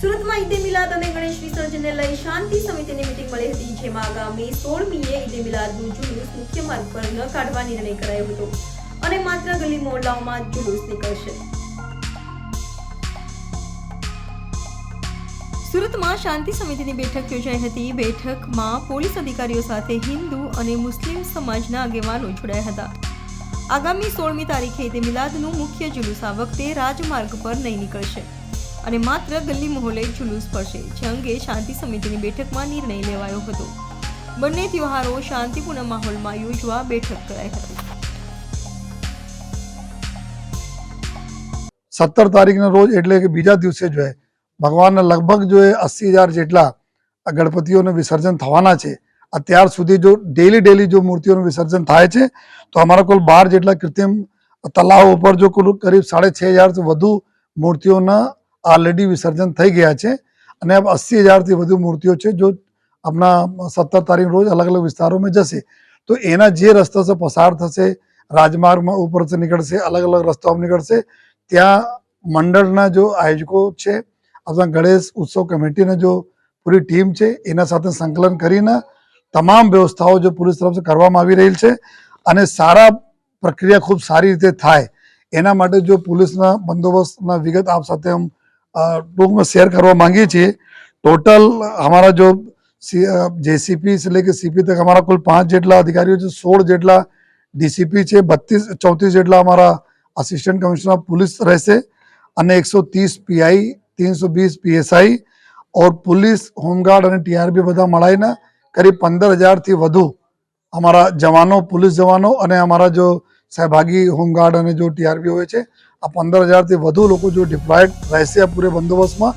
સુરતમાં ઈદે મિલાદ અને ગણેશ વિસર્જનને લઈ શાંતિ સમિતિની મિટિંગ મળી હતી, જેમાં આગામી સોળમીએ ઈદે મિલાદનું જુલુસ મુખ્ય માર્ગ પર ન કાઢવા નિર્ણય કરાયો હતો અને માત્ર ગલી મોહલ્લાઓમાં જુલુસ નીકળશે. સુરતમાં શાંતિ સમિતિની બેઠક યોજાઈ હતી. બેઠકમાં પોલીસ અધિકારીઓ સાથે હિન્દુ અને મુસ્લિમ સમાજના આગેવાનો જોડાયા હતા. આગામી સોળમી તારીખે ઈદે મિલાદનું મુખ્ય જુલુસ આ વખતે રાજમાર્ગ પર નહીં નીકળશે. અને માત્ર ગલી મહોલે જુલુસ પડશે, જે અંગે શાંતિ સમિતિની બેઠકમાં નિર્ણય લેવાયો હતો. બંને તહેવારો શાંતિપૂર્ણ માહોલમાં યોજવા બેઠક કરાઈ હતી. સત્તર તારીખના રોજ એટલે કે બીજા દિવસે જો ભગવાનના લગભગ જો અસી હજાર જેટલા ગણપતિઓનું વિસર્જન થવાના છે, અત્યાર સુધી જો ડેલી ડેલી જો મૂર્તિઓનું વિસર્જન થાય છે, તો અમારા કુલ બાર જેટલા કૃત્રિમ તલાવ ઉપર જો કુલ કરીબ સાડે છ હજાર વધુ મૂર્તિઓના ઓલરેડી વિસર્જન થઈ ગયા છે અને અસી હજારથી વધુ મૂર્તિઓ છે જો આપણા સત્તર તારીખ રોજ અલગ અલગ વિસ્તારોમાં જશે, તો એના જે રસ્તા પસાર થશે, રાજમાર્ગમાં ઉપરથી નીકળશે, અલગ અલગ રસ્તાઓ નીકળશે, ત્યાં મંડળના જો આયોજકો છે, આપણા ગણેશ ઉત્સવ કમિટીના જો પૂરી ટીમ છે, એના સાથે સંકલન કરીને તમામ વ્યવસ્થાઓ જો પોલીસ તરફથી કરવામાં આવી રહી છે અને સારા પ્રક્રિયા ખૂબ સારી રીતે થાય, એના માટે જો પોલીસના બંદોબસ્તના વિગત આપ સાથે હું टूंक में शेयर करवा मांगिए છીએ टोटल हमारा जो जेसीपी से लेके सीपी तक हमारा कुल પાંચ જેટલા અધિકારીઓ છે સોળ જેટલા ડીસીપી છે બત્રીસ ચોત્રીસ જેટલા અમારા અસિસ્ટન્ટ કમિશનર ઓફ પોલીસ રહેશે અને એકસો ત્રીસ પીઆઈ ત્રણસો વીસ પીએસઆઈ ઓર પોલીસ હોમગાર્ડ અને ટીઆરબી બધા મળાઈને કરીબ પંદર હજારથી વધુ અમારા જવાનો પોલીસ જવાનો અને અમારા જો સહભાગી હોમગાર્ડ અને જો ટીઆરબી હોય છે આ પંદર હજારથી વધુ લોકો જો ડિપ્લોયડ રહેશે આ પૂરે બંદોબસ્તમાં